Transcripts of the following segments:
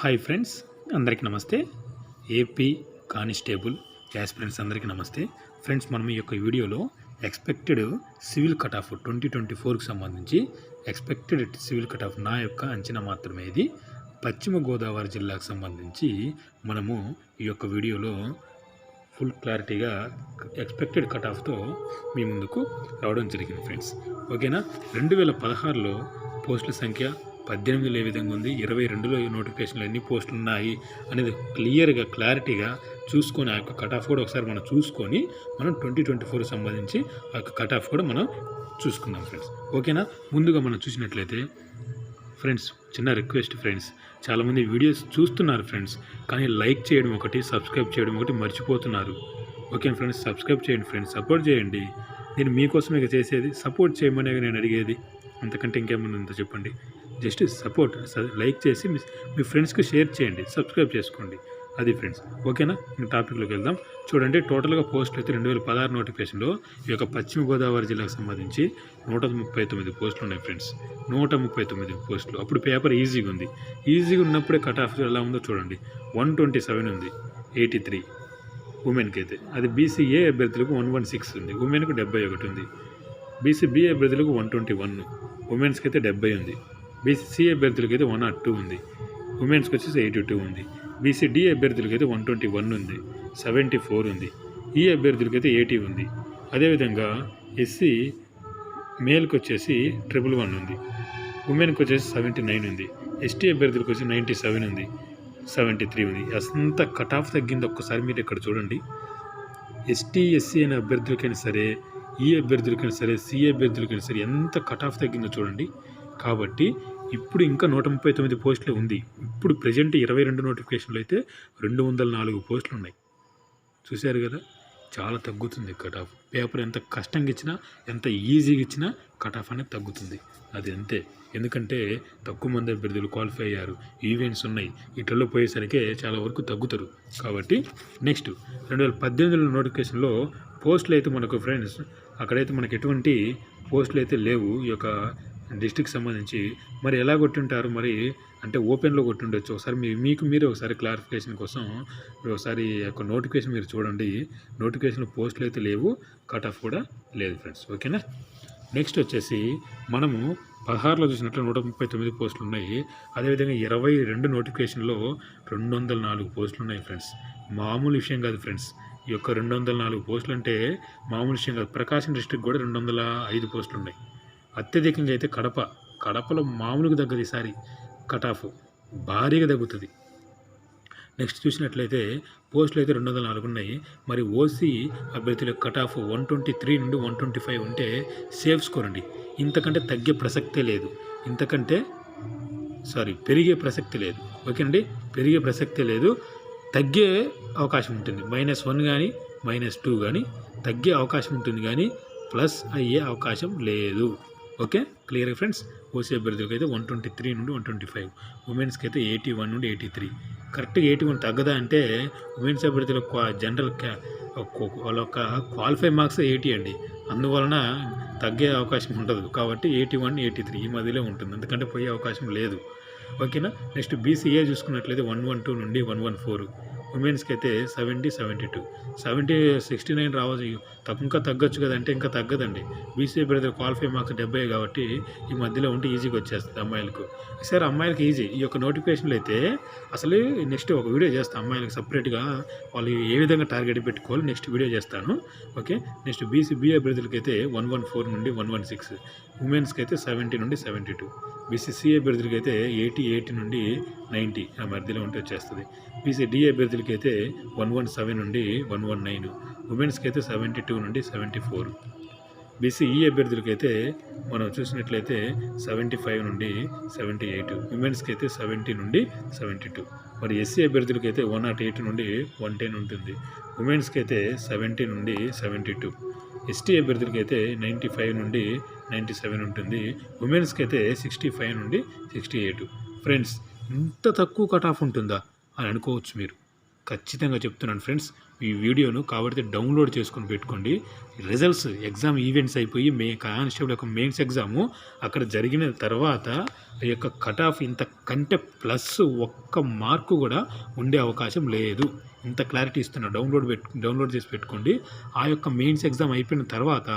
Hi friends అందరికీ నమస్తే. AP constable friends అందరికీ నమస్తే. ఫ్రెండ్స్ మనం ఈ యొక్క వీడియోలో expected civil cut off twenty twenty ఫోర్కి సంబంధించి ఎక్స్పెక్టెడ్ సివిల్ కట్ ఆఫ్ నా యొక్క అంచనా మాత్రమే ఇది. పశ్చిమ గోదావరి జిల్లాకు సంబంధించి మనము ఈ యొక్క వీడియోలో ఫుల్ క్లారిటీగా ఎక్స్పెక్టెడ్ కట్ ఆఫ్తో మీ ముందుకు రావడం జరిగింది ఫ్రెండ్స్ ఓకేనా రెండు వేల పదహారులో పోస్టుల సంఖ్య పద్దెనిమిదిలో ఏ విధంగా ఉంది? ఇరవై రెండులో నోటిఫికేషన్లు ఎన్ని పోస్టులు ఉన్నాయి అనేది క్లియర్గా క్లారిటీగా చూసుకొని ఆ యొక్క కట్ ఆఫ్ కూడా ఒకసారి మనం చూసుకొని మనం ట్వంటీ ట్వంటీ ఫోర్ సంబంధించి ఆ యొక్క కట్ ఆఫ్ కూడా మనం చూసుకుందాం ఫ్రెండ్స్. ఓకేనా? ముందుగా మనం చూసినట్లయితే ఫ్రెండ్స్ చిన్న రిక్వెస్ట్ ఫ్రెండ్స్ చాలామంది వీడియోస్ చూస్తున్నారు ఫ్రెండ్స్ కానీ లైక్ చేయడం ఒకటి సబ్స్క్రైబ్ చేయడం ఒకటి మర్చిపోతున్నారు. Okay friends? సబ్స్క్రైబ్ చేయండి ఫ్రెండ్స్ సపోర్ట్ చేయండి. నేను మీకోసమే ఇక చేసేది సపోర్ట్ చేయమనే నేను అడిగేది. అంతకంటే ఇంకేమన్నా ఉందో చెప్పండి? జస్ట్ సపోర్ట్ లైక్ చేసి మీ మీ ఫ్రెండ్స్కి షేర్ చేయండి సబ్స్క్రైబ్ చేసుకోండి. అది ఫ్రెండ్స్ ఓకేనా? ఇంకా టాపిక్లోకి వెళ్దాం. చూడండి టోటల్గా పోస్టులు అయితే రెండు వేల పదహారు నోటిఫికేషన్లో ఈ యొక్క పశ్చిమ గోదావరి జిల్లాకు సంబంధించి నూట ముప్పై తొమ్మిది పోస్టులు ఉన్నాయి ఫ్రెండ్స్. నూట ముప్పై తొమ్మిది పోస్టులు. అప్పుడు పేపర్ ఈజీగా ఉంది. ఈజీగా ఉన్నప్పుడే కట్ ఆఫ్ ఎలా ఉందో చూడండి. వన్ ట్వంటీ సెవెన్ ఉంది ఎయిటీ త్రీ ఉమెన్కి అయితే. అది బీసీఏ అభ్యర్థులకు వన్ వన్ సిక్స్ ఉంది ఉమెన్కు డెబ్బై ఒకటి ఉంది. బీసీబీ అభ్యర్థులకు వన్ ట్వంటీ వన్ ఉమెన్స్కి అయితే డెబ్బై ఉంది. బీసీసీ అభ్యర్థులకి అయితే వన్ నాట్ టూ ఉంది. ఉమెన్స్కి వచ్చేసి ఎయిటీ టూ ఉంది. బీసీడీ అభ్యర్థులకి అయితే వన్ ట్వంటీ వన్ ఉంది. సెవెంటీ ఫోర్ ఉంది. E ఈ అభ్యర్థులకి అయితే ఎయిటీ ఉంది. అదేవిధంగా ఎస్సీ మేల్కి వచ్చేసి ట్రిపుల్ వన్ ఉంది. ఉమెన్కి వచ్చేసి సెవెంటీ నైన్ ఉంది ఎస్టీ అభ్యర్థులకు వచ్చి నైంటీ సెవెన్ ఉంది. సెవెంటీ త్రీ ఉంది. అంత కట్ ఆఫ్ తగ్గింది ఒక్కసారి మీరు ఇక్కడ చూడండి. ఎస్టీ ఎస్సీ అనే అభ్యర్థులకైనా సరే ఈ అభ్యర్థులకైనా సరే సి అభ్యర్థులకైనా సరే ఎంత కట్ ఆఫ్ తగ్గిందో చూడండి. కాబట్టి ఇప్పుడు ఇంకా నూట ముప్పై తొమ్మిది పోస్టులు ఉంది. ఇప్పుడు ప్రజెంట్ ఇరవై రెండు నోటిఫికేషన్లు అయితే రెండు వందల నాలుగు పోస్టులు ఉన్నాయి. చూశారు కదా? చాలా తగ్గుతుంది కట్ ఆఫ్ పేపర్ ఎంత కష్టంగా ఇచ్చినా ఎంత ఈజీగా ఇచ్చినా కట్ ఆఫ్ అనేది తగ్గుతుంది. అది అంతే. ఎందుకంటే తక్కువ మంది అభ్యర్థులు క్వాలిఫై అయ్యారు. ఈవెంట్స్ ఉన్నాయి. వీటిల్లో పోయేసరికి చాలా వరకు తగ్గుతారు. కాబట్టి నెక్స్ట్ రెండు వేల పద్దెనిమిదిలో నోటిఫికేషన్లో పోస్టులు అయితే మనకు ఫ్రెండ్స్ అక్కడైతే మనకి ఎటువంటి పోస్టులు అయితే లేవు. ఈ యొక్క డిస్టిక్ సంబంధించి మరి ఎలా కొట్టుంటారు? మరి అంటే ఓపెన్లో కొట్టుండొచ్చు. ఒకసారి మీ మీకు మీరు ఒకసారి క్లారిఫికేషన్ కోసం మీరు ఒకసారి యొక్క నోటిఫికేషన్ మీరు చూడండి. నోటిఫికేషన్ పోస్టులు అయితే లేవు కట్ ఆఫ్ కూడా లేదు ఫ్రెండ్స్. ఓకేనా? నెక్స్ట్ వచ్చేసి మనము పదహారులో చూసినట్లు నూట ముప్పై తొమ్మిది పోస్టులు ఉన్నాయి. అదేవిధంగా ఇరవై రెండు నోటిఫికేషన్లో రెండు వందల నాలుగు పోస్టులు ఉన్నాయి ఫ్రెండ్స్. మామూలు విషయం కాదు ఫ్రెండ్స్. ఈ యొక్క రెండు వందల నాలుగు పోస్టులు అంటే మామూలు విషయం కాదు. ప్రకాశం డిస్ట్రిక్ట్ కూడా రెండు వందల ఐదు పోస్టులు ఉన్నాయి. అత్యధికంగా అయితే కడప కడపలో మామూలుగా తగ్గదు ఈసారి. కట్ ఆఫ్ భారీగా తగ్గుతుంది. నెక్స్ట్ చూసినట్లయితే పోస్టులు అయితే రెండు వందల నాలుగు ఉన్నాయి. మరి ఓసీ అభ్యర్థుల cut off one twenty three నుండి వన్ ట్వంటీ ఫైవ్ ఉంటే సేఫ్ స్కోర్ అండి. ఇంతకంటే తగ్గే ప్రసక్తే లేదు. ఇంతకంటే సారీ పెరిగే ప్రసక్తి లేదు. ఓకే అండి పెరిగే ప్రసక్తే లేదు. తగ్గే అవకాశం ఉంటుంది. మైనస్ వన్ కానీ మైనస్ టూ కానీ తగ్గే అవకాశం ఉంటుంది కానీ ప్లస్ అయ్యే అవకాశం లేదు. ఓకే? Clear friends? ఓసీ అభ్యర్థులకు అయితే వన్ ట్వంటీ త్రీ నుండి వన్ ట్వంటీ ఫైవ్. ఉమెన్స్కి అయితే ఎయిటీ వన్ నుండి ఎయిటీ త్రీ. కరెక్ట్గా ఎయిటీ వన్ తగ్గదా అంటే ఉమెన్స్ అభ్యర్థుల జనరల్ వాళ్ళ యొక్క క్వాలిఫై మార్క్స్ ఎయిటీ అండి. అందువలన తగ్గే అవకాశం ఉండదు. కాబట్టి ఎయిటీ వన్ ఎయిటీ త్రీ ఈ మధ్యలో ఉంటుంది. ఎందుకంటే పోయే అవకాశం లేదు. ఓకేనా? నెక్స్ట్ బీసీఏ చూసుకున్నట్లయితే వన్ వన్ టూ నుండి వన్ వన్ ఫోర్. ఉమెన్స్కి అయితే seventy seventy two seventy sixty nine రావచ్చు తక్కువ ఇంకా తగ్గొచ్చు కదంటే ఇంకా తగ్గదండి. బీసీఏ బ్రదర్ క్వాలిఫై మార్క్స్ డెబ్బై కాబట్టి ఈ మధ్యలో ఉంటే ఈజీగా వచ్చేస్తుంది అమ్మాయిలకు. సార్ అమ్మాయిలకి ఈజీ. ఈ యొక్క నోటిఫికేషన్లు అయితే అసలు నెక్స్ట్ ఒక వీడియో చేస్తాను అమ్మాయిలకు సపరేట్గా. వాళ్ళు ఏ విధంగా టార్గెట్ పెట్టుకోవాలి నెక్స్ట్ వీడియో చేస్తాను. ఓకే? నెక్స్ట్ బీసీ బీఏ బ్రదర్కి అయితే వన్ వన్ ఫోర్ నుండి వన్ వన్ సిక్స్. ఉమెన్స్కి అయితే సెవెంటీ నుండి సెవెంటీ టూ బీసీసీఏ అభ్యర్థులకి అయితే ఎయిటీ ఎయిటీ నుండి నైంటీ. ఆ మధ్యలో ఉంటే వచ్చేస్తుంది. బీసీ డి అభ్యర్థులకి అయితే వన్ వన్ సెవెన్ నుండి వన్ వన్ నైన్ ఉమెన్స్కి అయితే సెవెంటీ టూ నుండి సెవెంటీ ఫోర్. బీసీఈ అభ్యర్థులకి అయితే మనం చూసినట్లయితే సెవెంటీ ఫైవ్ నుండి సెవెంటీ ఎయిట్ ఉమెన్స్కి అయితే సెవెంటీ నుండి సెవెంటీ టూ. మరి ఎస్సీ అభ్యర్థులకి అయితే వన్ నాట్ ఎయిట్ నుండి వన్ టెన్ ఉంటుంది ఉమెన్స్కి అయితే సెవెంటీ నుండి సెవెంటీ టూ. ఎస్టీ అభ్యర్థులకి అయితే నైంటీ ఫైవ్ నుండి నైంటీ సెవెన్ ఉంటుంది ఉమెన్స్కి అయితే సిక్స్టీ ఫైవ్ నుండి సిక్స్టీ ఎయిట్. ఫ్రెండ్స్ ఇంత తక్కువ కట్ ఆఫ్ ఉంటుందా అని అనుకోవచ్చు మీరు. ఖచ్చితంగా చెప్తున్నాను ఫ్రెండ్స్ ఈ వీడియోను కాబట్టి డౌన్లోడ్ చేసుకొని పెట్టుకోండి. రిజల్ట్స్ ఎగ్జామ్ ఈవెంట్స్ అయిపోయి మే కానిస్టేబుల్ యొక్క మెయిన్స్ ఎగ్జాము అక్కడ జరిగిన తర్వాత ఈ యొక్క కట్ ఆఫ్ ఇంత కంటే ప్లస్ ఒక్క మార్కు కూడా ఉండే అవకాశం లేదు. ఇంత క్లారిటీ ఇస్తున్నా డౌన్లోడ్ పెట్టు డౌన్లోడ్ చేసి పెట్టుకోండి. ఆ యొక్క మెయిన్స్ ఎగ్జామ్ అయిపోయిన తర్వాత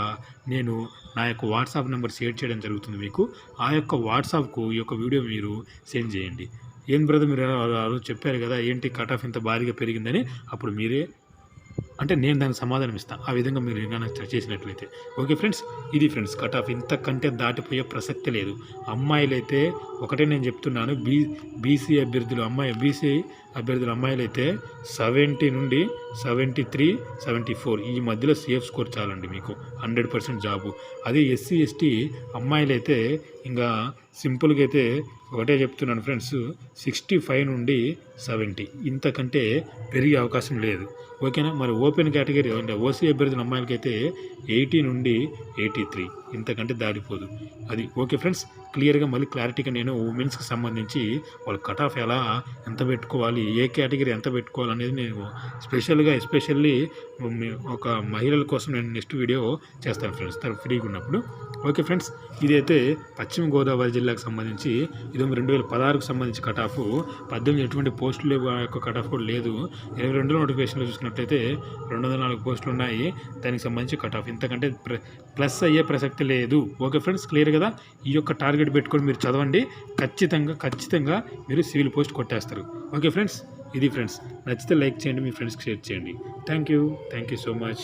నేను నా యొక్క వాట్సాప్ నెంబర్ షేర్ చేయడం జరుగుతుంది మీకు. ఆ యొక్క వాట్సాప్కు ఈ యొక్క వీడియో మీరు సెండ్ చేయండి. ఏం బ్రదర్ మీరు రోజు చెప్పారు కదా ఏంటి కట్ ఆఫ్ ఇంత భారీగా పెరిగిందని? అప్పుడు మీరే అంటే నేను దానికి సమాధానం ఇస్తాను ఆ విధంగా మీరు ఏమైనా చేసినట్లయితే. ఓకే ఫ్రెండ్స్ ఇది ఫ్రెండ్స్ కట్ ఆఫ్ ఇంతకంటే దాటిపోయే ప్రసక్తి లేదు. అమ్మాయిలైతే ఒకటే నేను చెప్తున్నాను బీ బీసీ అభ్యర్థులు అమ్మాయి బీసీ అభ్యర్థులు అమ్మాయిలైతే సెవెంటీ నుండి సెవెంటీ త్రీ సెవెంటీ ఫోర్ ఈ మధ్యలో సేఫ్ స్కోర్ చాలండి మీకు. హండ్రెడ్ పర్సెంట్ జాబు అదే ఎస్సీ ఎస్టీ అమ్మాయిలైతే ఇంకా సింపుల్గా అయితే ఒకటే చెప్తున్నాను ఫ్రెండ్స్ సిక్స్టీ ఫైవ్ నుండి సెవెంటీ. ఇంతకంటే పెరిగే అవకాశం లేదు. ఓకేనా? మరి ఓపెన్ కేటగిరీ అంటే ఓసీ అభ్యర్థుల అమ్మాయిలకైతే ఎయిటీ నుండి ఎయిటీ త్రీ. ఇంతకంటే దాడిపోదు అది ఓకే ఫ్రెండ్స్? క్లియర్గా మళ్ళీ క్లారిటీగా నేను ఉమెన్స్కి సంబంధించి వాళ్ళు కట్ ఆఫ్ ఎలా ఎంత పెట్టుకోవాలి ఏ కేటగిరీ ఎంత పెట్టుకోవాలి అనేది నేను స్పెషల్గా ఎస్పెషల్లీ ఒక మహిళల కోసం నేను నెక్స్ట్ వీడియో చేస్తాను ఫ్రెండ్స్. తను ఫ్రీగా ఉన్నప్పుడు. ఓకే ఫ్రెండ్స్ ఇదైతే పశ్చిమ గోదావరి జిల్లాకు సంబంధించి ఇది రెండు వేల పదహారుకు సంబంధించి కట్ ఆఫ్ పద్దెనిమిది ఎటువంటి పోస్టులు యొక్క కట్ ఆఫ్ కూడా లేదు. ఇరవై రెండు నోటిఫికేషన్లో చూసుకున్నట్లయితే రెండు వందల నాలుగు పోస్టులు ఉన్నాయి. దానికి సంబంధించి కట్ ఆఫ్ ఇంతకంటే ప్లస్ అయ్యే ప్రసక్తి లేదు. ఓకే ఫ్రెండ్స్ క్లియర్ కదా? ఈ యొక్క టార్గెట్ టార్గెట్ పెట్టుకొని మీరు చదవండి. ఖచ్చితంగా ఖచ్చితంగా మీరు సివిల్ పోస్ట్ కొట్టేస్తారు. Okay friends? ఇది ఫ్రెండ్స్. నచ్చితే లైక్ చేయండి మీ ఫ్రెండ్స్కి షేర్ చేయండి. Thank you. Thank you so much.